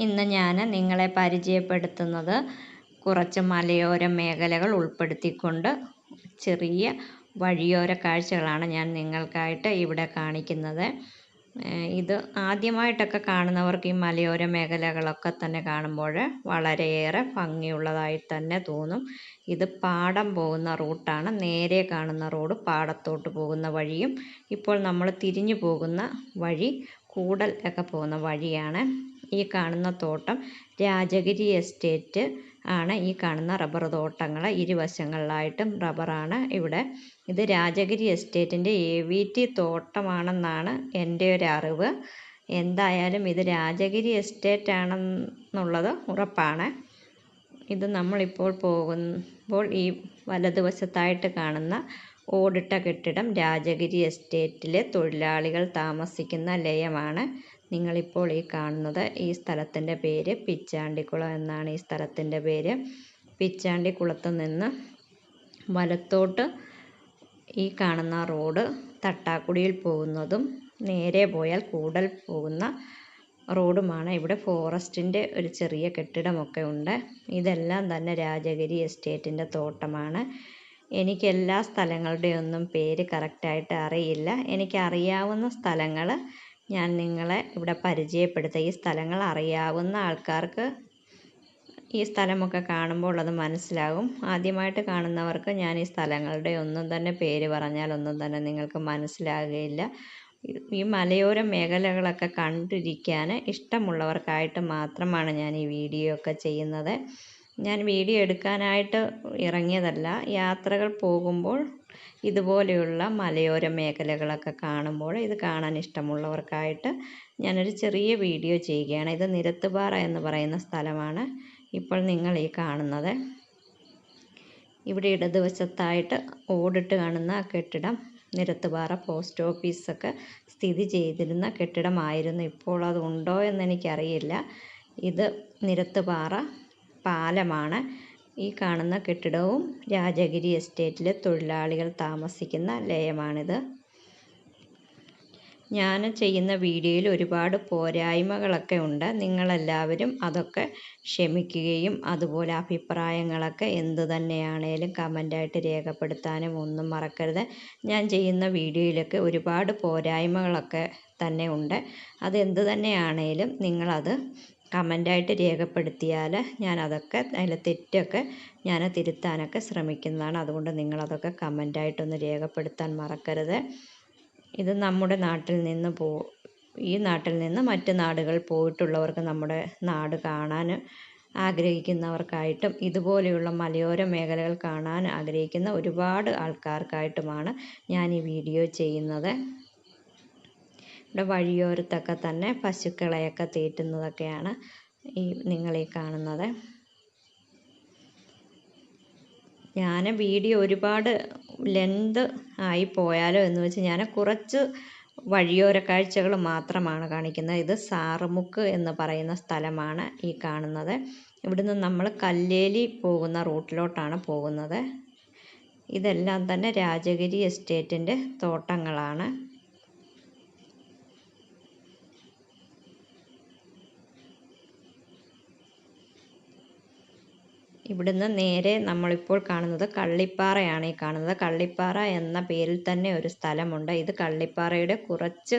ഇന്ന് ഞാൻ നിങ്ങളെ പരിചയപ്പെടുത്തുന്നത് കുറച്ച് മലയോര മേഖലകൾ ഉൾപ്പെടുത്തിക്കൊണ്ട് ചെറിയ വഴിയോര കാഴ്ചകളാണ് ഞാൻ നിങ്ങൾക്കായിട്ട് ഇവിടെ കാണിക്കുന്നത്. ഇത് ആദ്യമായിട്ടൊക്കെ കാണുന്നവർക്ക് ഈ മലയോര മേഖലകളൊക്കെ തന്നെ കാണുമ്പോൾ വളരെയേറെ ഭംഗിയുള്ളതായി തന്നെ തോന്നും. ഇത് പാടം പോകുന്ന റൂട്ടാണ്. നേരെ കാണുന്ന റോഡ് പാടത്തോട്ട് പോകുന്ന വഴിയും ഇപ്പോൾ നമ്മൾ തിരിഞ്ഞു പോകുന്ന വഴി കൂടൽ ഒക്കെ പോകുന്ന വഴിയാണ്. ഈ കാണുന്ന തോട്ടം രാജഗിരി എസ്റ്റേറ്റ് ആണ്. ഈ കാണുന്ന റബ്ബർ തോട്ടങ്ങൾ ഇരുവശങ്ങളിലായിട്ടും റബ്ബറാണ്. ഇവിടെ ഇത് രാജഗിരി എസ്റ്റേറ്റിന്റെ എ വി ടി തോട്ടമാണെന്നാണ് എന്റെ ഒരു അറിവ്. എന്തായാലും ഇത് രാജഗിരി എസ്റ്റേറ്റ് ആണെന്നുള്ളത് ഉറപ്പാണ്. ഇത് നമ്മളിപ്പോൾ പോകുമ്പോൾ ഈ വലതുവശത്തായിട്ട് കാണുന്ന ഓടിട്ട കെട്ടിടം രാജഗിരി എസ്റ്റേറ്റിലെ തൊഴിലാളികൾ താമസിക്കുന്ന ലയമാണ്. നിങ്ങളിപ്പോൾ ഈ കാണുന്നത് ഈ സ്ഥലത്തിന്റെ പേര് പിച്ചാണ്ടിക്കുളം എന്നാണ് ഈ സ്ഥലത്തിന്റെ പേര്. പിച്ചാണ്ടിക്കുളത്ത് നിന്ന് വലത്തോട്ട് ഈ കാണുന്ന റോഡ് തട്ടാക്കുടിയിൽ പോകുന്നതും നേരെ പോയാൽ കൂടൽ പോകുന്ന റോഡുമാണ്. ഇവിടെ ഫോറസ്റ്റിന്റെ ഒരു ചെറിയ കെട്ടിടമൊക്കെ ഉണ്ട്. ഇതെല്ലാം തന്നെ രാജഗിരി എസ്റ്റേറ്റിന്റെ തോട്ടമാണ്. എനിക്ക് എല്ലാ സ്ഥലങ്ങളുടെയൊന്നും പേര് കറക്റ്റായിട്ട് അറിയില്ല. എനിക്കറിയാവുന്ന സ്ഥലങ്ങൾ ഞാൻ നിങ്ങളെ ഇവിടെ പരിചയപ്പെടുത്താം. ഈ സ്ഥലങ്ങൾ അറിയാവുന്ന ആൾക്കാർക്ക് ഈ സ്ഥലമൊക്കെ കാണുമ്പോൾ അത് മനസ്സിലാകും. ആദ്യമായിട്ട് കാണുന്നവർക്ക് ഞാൻ ഈ സ്ഥലങ്ങളുടെ ഒന്നും തന്നെ പേര് പറഞ്ഞാൽ ഒന്നും തന്നെ നിങ്ങൾക്ക് മനസ്സിലാകുകയില്ല. ഈ മലയോര മേഖലകളൊക്കെ കണ്ടിരിക്കാൻ ഇഷ്ടമുള്ളവർക്കായിട്ട് മാത്രമാണ് ഞാൻ ഈ വീഡിയോ ഒക്കെ ചെയ്യുന്നത്. ഞാൻ വീഡിയോ എടുക്കാനായിട്ട് ഇറങ്ങിയതല്ല. യാത്രകൾ പോകുമ്പോൾ ഇതുപോലെയുള്ള മലയോര മേഖലകളൊക്കെ കാണുമ്പോൾ ഇത് കാണാൻ ഇഷ്ടമുള്ളവർക്കായിട്ട് ഞാനൊരു ചെറിയ വീഡിയോ ചെയ്യുകയാണ്. ഇത് നിരത്തുപാറ എന്ന് പറയുന്ന സ്ഥലമാണ് ഇപ്പോൾ നിങ്ങൾ ഈ കാണുന്നത്. ഇവിടെ ഇടതുവശത്തായിട്ട് ഓടിട്ട് കാണുന്ന കെട്ടിടം നിരത്തുപാറ പോസ്റ്റ് ഓഫീസൊക്കെ സ്ഥിതി ചെയ്തിരുന്ന കെട്ടിടമായിരുന്നു. ഇപ്പോൾ അതുണ്ടോ എന്നെനിക്കറിയില്ല ഇത് നിരത്തുപാറ പാലമാണ്. ഈ കാണുന്ന കെട്ടിടവും രാജഗിരി എസ്റ്റേറ്റിലെ തൊഴിലാളികൾ താമസിക്കുന്ന ലയമാണിത്. ഞാൻ ചെയ്യുന്ന വീഡിയോയിൽ ഒരുപാട് പോരായ്മകളൊക്കെ ഉണ്ട്. നിങ്ങളെല്ലാവരും അതൊക്കെ ക്ഷമിക്കുകയും അതുപോലെ അഭിപ്രായങ്ങളൊക്കെ എന്തു തന്നെയാണേലും കമന്റായിട്ട് രേഖപ്പെടുത്താനും ഒന്നും മറക്കരുത്. ഞാൻ ചെയ്യുന്ന വീഡിയോയിലൊക്കെ ഒരുപാട് പോരായ്മകളൊക്കെ തന്നെ ഉണ്ട്. അതെന്ത് തന്നെയാണേലും നിങ്ങളത് കമന്റായിട്ട് രേഖപ്പെടുത്തിയാൽ ഞാൻ അതൊക്കെ അതിലെ തെറ്റൊക്കെ ഞാൻ തിരുത്താനൊക്കെ ശ്രമിക്കുന്നതാണ്. അതുകൊണ്ട് നിങ്ങളതൊക്കെ കമന്റായിട്ടൊന്ന് രേഖപ്പെടുത്താൻ മറക്കരുത്. ഇത് നമ്മുടെ നാട്ടിൽ നിന്ന് പോ ഈ നാട്ടിൽ നിന്ന് മറ്റ് നാടുകൾ പോയിട്ടുള്ളവർക്ക് നമ്മുടെ നാട് കാണാൻ ആഗ്രഹിക്കുന്നവർക്കായിട്ടും ഇതുപോലെയുള്ള മലയോര മേഖലകൾ കാണാൻ ആഗ്രഹിക്കുന്ന ഒരുപാട് ആൾക്കാർക്കായിട്ടുമാണ് ഞാൻ ഈ വീഡിയോ ചെയ്യുന്നത്. ഇവിടെ വഴിയോരത്തൊക്കെ തന്നെ പശുക്കളെയൊക്കെ തീറ്റുന്നതൊക്കെയാണ് ഈ നിങ്ങളീ കാണുന്നത്. ഞാൻ വീഡിയോ ഒരുപാട് ലെന്ത് ആയി പോയാലോ എന്ന് വെച്ച് ഞാൻ കുറച്ച് വഴിയോര കാഴ്ചകൾ മാത്രമാണ് കാണിക്കുന്നത്. ഇത് സാറുമുക്ക് എന്ന് പറയുന്ന സ്ഥലമാണ് ഈ കാണുന്നത്. ഇവിടുന്ന് നമ്മൾ കല്ലേലി പോകുന്ന റൂട്ടിലോട്ടാണ് പോകുന്നത്. ഇതെല്ലാം തന്നെ രാജഗിരി എസ്റ്റേറ്റിന്റെ തോട്ടങ്ങളാണ്. ഇവിടുന്ന് നേരെ നമ്മളിപ്പോൾ കാണുന്നത് കള്ളിപ്പാറയാണ് ഈ കാണുന്നത്. കള്ളിപ്പാറ എന്ന പേരിൽ തന്നെ ഒരു സ്ഥലമുണ്ട്. ഇത് കള്ളിപ്പാറയുടെ കുറച്ച്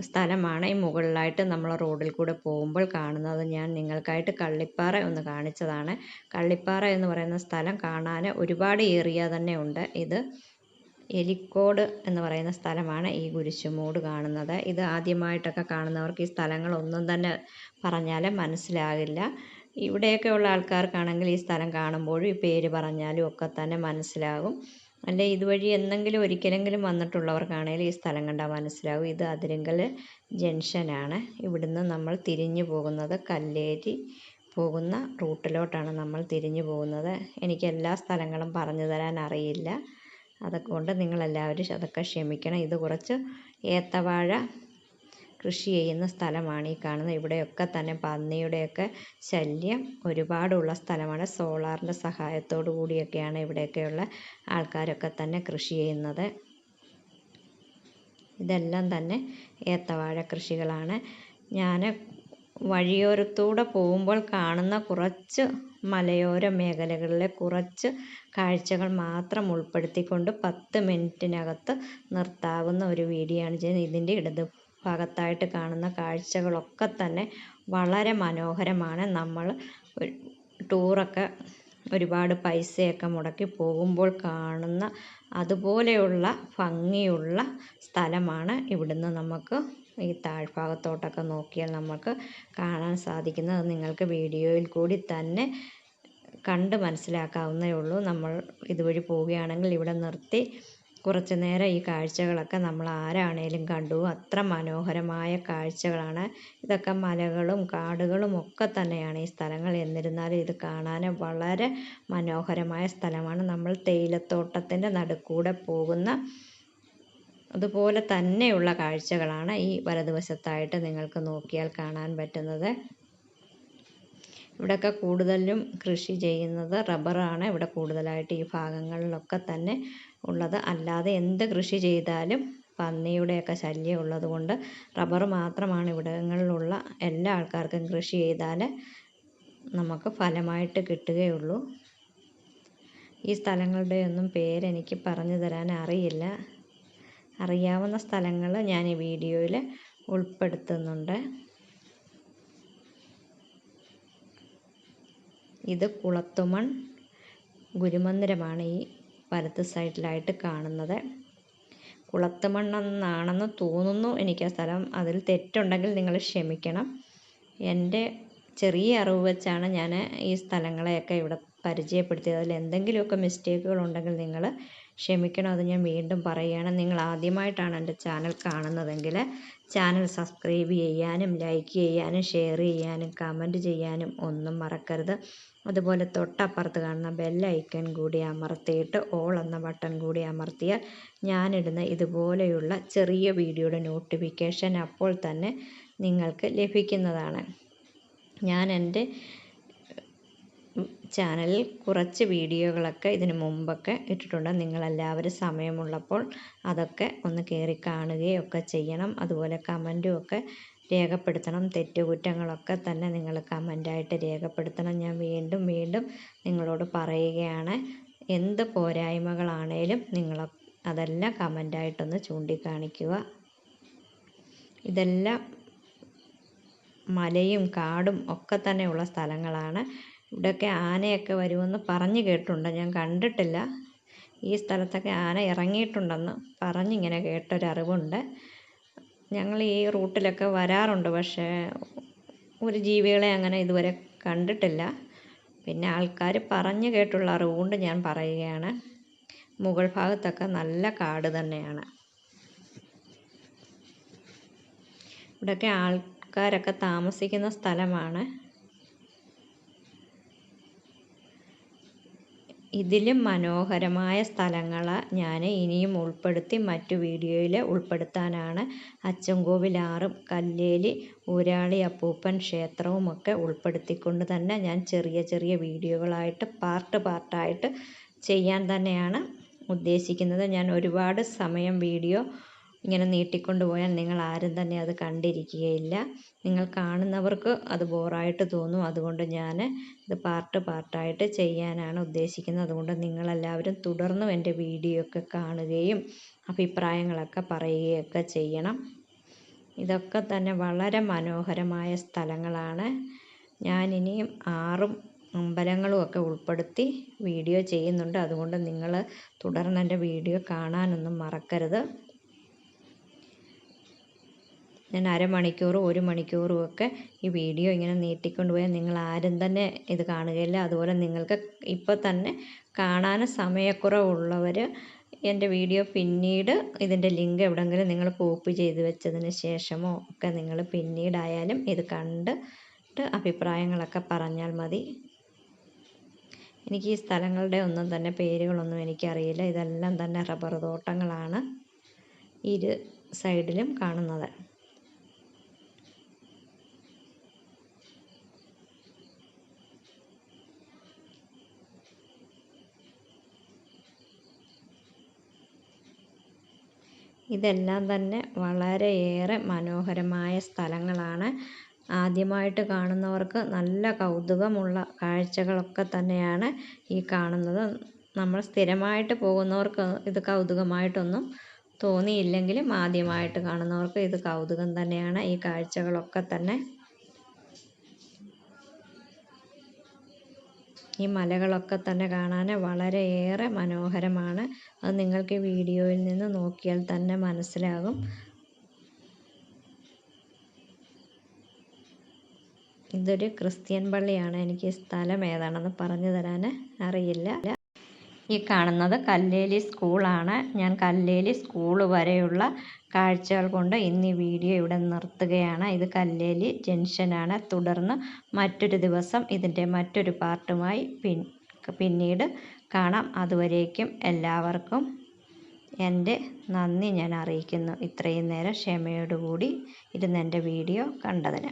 സ്ഥലമാണ്. ഈ മുകളിലായിട്ട് നമ്മൾ റോഡിൽ കൂടെ പോകുമ്പോൾ കാണുന്നത്. ഞാൻ നിങ്ങൾക്കായിട്ട് കള്ളിപ്പാറ ഒന്ന് കാണിച്ചതാണ്. കള്ളിപ്പാറ എന്ന് പറയുന്ന സ്ഥലം കാണാൻ ഒരുപാട് ഏറിയ തന്നെ ഉണ്ട്. ഇത് എലിക്കോട് എന്ന് പറയുന്ന സ്ഥലമാണ് ഈ കുരിശുമൂട് കാണുന്നത്. ഇത് ആദ്യമായിട്ടൊക്കെ കാണുന്നവർക്ക് ഈ സ്ഥലങ്ങളൊന്നും തന്നെ പറഞ്ഞാൽ മനസ്സിലാകില്ല. ഇവിടെയൊക്കെ ഉള്ള ആൾക്കാർക്കാണെങ്കിൽ ഈ സ്ഥലം കാണുമ്പോഴും ഈ പേര് പറഞ്ഞാലും ഒക്കെ തന്നെ മനസ്സിലാകും. അല്ലെ ഇതുവഴി എന്നെങ്കിലും ഒരിക്കലെങ്കിലും വന്നിട്ടുള്ളവർക്കാണെങ്കിൽ ഈ സ്ഥലം കണ്ടാൽ മനസ്സിലാകും. ഇത് അതിരങ്കൽ ജംഗ്ഷനാണ് ഇവിടുന്ന് നമ്മൾ തിരിഞ്ഞു പോകുന്നത് കല്ലേരി പോകുന്ന റൂട്ടിലോട്ടാണ് നമ്മൾ തിരിഞ്ഞു പോകുന്നത്. എനിക്ക് എല്ലാ സ്ഥലങ്ങളും പറഞ്ഞു തരാൻ അറിയില്ല. അതുകൊണ്ട് നിങ്ങളെല്ലാവരും അതൊക്കെ ക്ഷമിക്കണം. ഇത് കുറച്ച് ഏത്തവാഴ കൃഷി ചെയ്യുന്ന സ്ഥലമാണ് ഈ കാണുന്നത് ഇവിടെയൊക്കെ തന്നെ പന്നിയുടെയൊക്കെ ശല്യം ഒരുപാടുള്ള സ്ഥലമാണ്. സോളാറിന്റെ സഹായത്തോടു കൂടിയൊക്കെയാണ് ഇവിടെയൊക്കെയുള്ള ആൾക്കാരൊക്കെ തന്നെ കൃഷി ചെയ്യുന്നത്. ഇതെല്ലാം തന്നെ ഏത്തവാഴ കൃഷികളാണ്. ഞാൻ വഴിയോരത്തൂടെ പോകുമ്പോൾ കാണുന്ന കുറച്ച് മലയോര മേഖലകളിലെ കുറച്ച് കാഴ്ചകൾ മാത്രം ഉൾപ്പെടുത്തിക്കൊണ്ട് പത്ത് മിനിറ്റിനകത്ത് നിർത്താവുന്ന ഒരു വീഡിയോ ആണ് ചെയ്യുന്നത് ഇതിന്റെ ഇടത് ഭാഗത്തായിട്ട് കാണുന്ന കാഴ്ചകളൊക്കെ തന്നെ വളരെ മനോഹരമാണ്. നമ്മൾ ടൂറൊക്കെ ഒരുപാട് പൈസയൊക്കെ മുടക്കി പോകുമ്പോൾ കാണുന്ന അതുപോലെയുള്ള ഭംഗിയുള്ള സ്ഥലമാണ് ഇവിടുന്ന് നമുക്ക് ഈ താഴ്ഭാഗത്തോട്ടൊക്കെ നോക്കിയാൽ നമുക്ക് കാണാൻ സാധിക്കുന്നത്. നിങ്ങൾക്ക് വീഡിയോയിൽ കൂടി തന്നെ കണ്ട് മനസ്സിലാക്കാവുന്നേ ഉള്ളൂ. നമ്മൾ ഇതുവഴി പോവുകയാണെങ്കിൽ ഇവിടെ നിർത്തി കുറച്ച് നേരം ഈ കാഴ്ചകളൊക്കെ നമ്മൾ ആരാണേലും കണ്ടു. അത്ര മനോഹരമായ കാഴ്ചകളാണ്. ഇതൊക്കെ മലകളും കാടുകളും ഒക്കെ തന്നെയാണ് ഈ സ്ഥലങ്ങൾ. എന്നിരുന്നാലും ഇത് കാണാൻ വളരെ മനോഹരമായ സ്ഥലമാണ്. നമ്മൾ തേയിലത്തോട്ടത്തിന്റെ നടുക്കൂടെ പോകുന്ന അതുപോലെ തന്നെയുള്ള കാഴ്ചകളാണ് ഈ വലതുവശത്തായിട്ട് നിങ്ങൾക്ക് നോക്കിയാൽ കാണാൻ പറ്റുന്നത്. ഇവിടെയൊക്കെ കൂടുതലും കൃഷി ചെയ്യുന്നത് റബ്ബറാണ്. ഇവിടെ കൂടുതലായിട്ട് ഈ ഭാഗങ്ങളിലൊക്കെ തന്നെ ഉള്ളത്. അല്ലാതെ എന്ത് കൃഷി ചെയ്താലും പന്നിയുടെയൊക്കെ ശല്യം ഉള്ളതുകൊണ്ട് റബ്ബർ മാത്രമാണ് ഇവിടങ്ങളിലുള്ള എല്ലാ ആൾക്കാർക്കും കൃഷി ചെയ്താൽ നമുക്ക് ഫലമായിട്ട് കിട്ടുകയുള്ളൂ. ഈ സ്ഥലങ്ങളുടെയൊന്നും പേരെനിക്ക് പറഞ്ഞു തരാൻ അറിയില്ല. അറിയാവുന്ന സ്ഥലങ്ങൾ ഞാൻ ഈ വീഡിയോയിൽ ഉൾപ്പെടുത്തുന്നുണ്ട്. ഇത് കുളത്തുമൺ ഗുരുമന്ദിരമാണ് ഈ വലത്ത് സൈഡിലായിട്ട് കാണുന്നത്. കുളത്തുമണ്ണെന്നാണെന്ന് തോന്നുന്നു എനിക്ക് ആ സ്ഥലം. അതിൽ തെറ്റുണ്ടെങ്കിൽ നിങ്ങൾ ക്ഷമിക്കണം. എന്റെ ചെറിയ അറിവ് വെച്ചാണ് ഞാൻ ഈ സ്ഥലങ്ങളെയൊക്കെ ഇവിടെ പരിചയപ്പെടുത്തിയത്. അതിൽ എന്തെങ്കിലുമൊക്കെ മിസ്റ്റേക്കുകൾ ഉണ്ടെങ്കിൽ നിങ്ങൾ ക്ഷമിക്കണം അത് ഞാൻ വീണ്ടും പറയുകയാണ്. നിങ്ങൾ ആദ്യമായിട്ടാണ് എന്റെ ചാനൽ കാണുന്നതെങ്കിൽ ചാനൽ സബ്സ്ക്രൈബ് ചെയ്യാനും ലൈക്ക് ചെയ്യാനും ഷെയർ ചെയ്യാനും കമന്റ് ചെയ്യാനും ഒന്നും മറക്കരുത്. അതുപോലെ തൊട്ടപ്പുറത്ത് കാണുന്ന ബെല്ലൈക്കൺ കൂടി അമർത്തിയിട്ട് ഓൾ എന്ന ബട്ടൺ കൂടി അമർത്തിയാൽ ഞാനിടുന്ന ഇതുപോലെയുള്ള ചെറിയ വീഡിയോയുടെ നോട്ടിഫിക്കേഷൻ അപ്പോൾ തന്നെ നിങ്ങൾക്ക് ലഭിക്കുന്നതാണ്. ഞാൻ എന്റെ ചാനലിൽ കുറച്ച് വീഡിയോകളൊക്കെ ഇതിന് മുമ്പൊക്കെ ഇട്ടിട്ടുണ്ട്. നിങ്ങളെല്ലാവരും സമയമുള്ളപ്പോൾ അതൊക്കെ ഒന്ന് കയറി കാണുകയൊക്കെ ചെയ്യണം. അതുപോലെ കമന്റും ഒക്കെ രേഖപ്പെടുത്തണം. തെറ്റുകുറ്റങ്ങളൊക്കെ തന്നെ നിങ്ങൾ കമന്റായിട്ട് രേഖപ്പെടുത്തണം. ഞാൻ വീണ്ടും വീണ്ടും നിങ്ങളോട് പറയുകയാണ്. എന്ത് പോരായ്മകളാണേലും നിങ്ങൾ അതെല്ലാം കമന്റായിട്ടൊന്ന് ചൂണ്ടിക്കാണിക്കുക. ഇതെല്ലാം മലയും കാടും ഒക്കെ തന്നെയുള്ള സ്ഥലങ്ങളാണ്. ഇവിടെയൊക്കെ ആനയൊക്കെ വരുമെന്ന് പറഞ്ഞു കേട്ടിട്ടുണ്ട്. ഞാൻ കണ്ടിട്ടില്ല. ഈ സ്ഥലത്തൊക്കെ ആന ഇറങ്ങിയിട്ടുണ്ടെന്ന് പറഞ്ഞിങ്ങനെ കേട്ടൊരറിവുണ്ട്. ഞങ്ങൾ ഈ റൂട്ടിലൊക്കെ വരാറുണ്ട്. പക്ഷേ ഒരു ജീവികളെ അങ്ങനെ ഇതുവരെ കണ്ടിട്ടില്ല. പിന്നെ ആൾക്കാർ പറഞ്ഞു കേട്ടുള്ള അറിവുകൊണ്ട് ഞാൻ പറയുകയാണ്. മുകൾ ഭാഗത്തൊക്കെ നല്ല കാട് തന്നെയാണ്. ഇവിടെയൊക്കെ ആൾക്കാരൊക്കെ താമസിക്കുന്ന സ്ഥലമാണ്. ഇതിലും മനോഹരമായ സ്ഥലങ്ങൾ ഞാൻ ഇനിയും ഉൾപ്പെടുത്തി മറ്റു വീഡിയോയിൽ ഉൾപ്പെടുത്താനാണ്. അച്ചൻകോവിലാറും കല്ലേലി ഊരാളി അപ്പൂപ്പൻ ക്ഷേത്രവും ഒക്കെ ഉൾപ്പെടുത്തിക്കൊണ്ട് തന്നെ ഞാൻ ചെറിയ ചെറിയ വീഡിയോകളായിട്ട് പാർട്ട് പാർട്ടായിട്ട് ചെയ്യാൻ തന്നെയാണ് ഉദ്ദേശിക്കുന്നത്. ഞാൻ ഒരുപാട് സമയം വീഡിയോ ഇങ്ങനെ നീട്ടിക്കൊണ്ട് പോയാൽ നിങ്ങൾ ആരും തന്നെ അത് കണ്ടിരിക്കുകയില്ല. നിങ്ങൾ കാണുന്നവർക്ക് അത് ബോറായിട്ട് തോന്നും. അതുകൊണ്ട് ഞാൻ ഇത് പാർട്ട് പാർട്ടായിട്ട് ചെയ്യാനാണ് ഉദ്ദേശിക്കുന്നത്. അതുകൊണ്ട് നിങ്ങളെല്ലാവരും തുടർന്നും എന്റെ വീഡിയോ ഒക്കെ കാണുകയും അഭിപ്രായങ്ങളൊക്കെ പറയുകയൊക്കെ ചെയ്യണം. ഇതൊക്കെ തന്നെ വളരെ മനോഹരമായ സ്ഥലങ്ങളാണ്. ഞാനിനിയും ആറും അമ്പലങ്ങളും ഒക്കെ ഉൾപ്പെടുത്തി വീഡിയോ ചെയ്യുന്നുണ്ട്. അതുകൊണ്ട് നിങ്ങൾ തുടർന്ന് എന്റെ വീഡിയോ കാണാനൊന്നും മറക്കരുത്. ഞാൻ അരമണിക്കൂറും ഒരു മണിക്കൂറും ഒക്കെ ഈ വീഡിയോ ഇങ്ങനെ നീട്ടിക്കൊണ്ട് പോയാൽ നിങ്ങൾ ആരും തന്നെ ഇത് കാണുകയില്ല. അതുപോലെ നിങ്ങൾക്ക് ഇപ്പോൾ തന്നെ കാണാൻ സമയക്കുറവുള്ളവർ എന്റെ വീഡിയോ പിന്നീട് ഇതിന്റെ ലിങ്ക് എവിടെങ്കിലും നിങ്ങൾ കോപ്പി ചെയ്ത് വെച്ചതിന് ശേഷമോ ഒക്കെ നിങ്ങൾ പിന്നീടായാലും ഇത് കണ്ടിട്ട് അഭിപ്രായങ്ങളൊക്കെ പറഞ്ഞാൽ മതി. എനിക്ക് ഈ സ്ഥലങ്ങളുടെ ഒന്നും തന്നെ പേരുകളൊന്നും എനിക്കറിയില്ല. ഇതെല്ലാം തന്നെ റബ്ബർ തോട്ടങ്ങളാണ്. ഇരു സൈഡിലും കാണുന്നത്. ഇതെല്ലാം തന്നെ വളരെയേറെ മനോഹരമായ സ്ഥലങ്ങളാണ്. ആദ്യമായിട്ട് കാണുന്നവർക്ക് നല്ല കൗതുകമുള്ള കാഴ്ചകളൊക്കെ തന്നെയാണ് ഈ കാണുന്നത്. നമ്മൾ സ്ഥിരമായിട്ട് പോകുന്നവർക്ക് ഇത് കൗതുകമായിട്ടൊന്നും തോന്നിയില്ലെങ്കിലും ആദ്യമായിട്ട് കാണുന്നവർക്ക് ഇത് കൗതുകം തന്നെയാണ്. ഈ കാഴ്ചകളൊക്കെ തന്നെ ഈ മലകളൊക്കെ തന്നെ കാണാൻ വളരെയേറെ മനോഹരമാണ്. അത് നിങ്ങൾക്ക് വീഡിയോയിൽ നിന്ന് നോക്കിയാൽ തന്നെ മനസ്സിലാകും. ഇതൊരു ക്രിസ്ത്യൻ പള്ളിയാണ്. എനിക്ക് സ്ഥലം ഏതാണെന്ന് പറഞ്ഞു തരാൻ അറിയില്ല. ഈ കാണുന്നത് കല്ലേലി സ്കൂളാണ്. ഞാൻ കല്ലേലി സ്കൂൾ വരെയുള്ള കാഴ്ചകൾ കൊണ്ട് ഇന്ന് ഈ വീഡിയോ ഇവിടെ നിർത്തുകയാണ്. ഇത് കല്ലേലി ജംഗ്ഷനാണ്. തുടർന്ന് മറ്റൊരു ദിവസം ഇതിന്റെ മറ്റൊരു പാർട്ടുമായി പിന്നീട് കാണാം. അതുവരേക്കും എല്ലാവർക്കും എന്റെ നന്ദി ഞാൻ അറിയിക്കുന്നു. ഇത്രയും നേരം ക്ഷമയോടുകൂടി ഇരുന്ന് എന്റെ വീഡിയോ കണ്ടതിന്.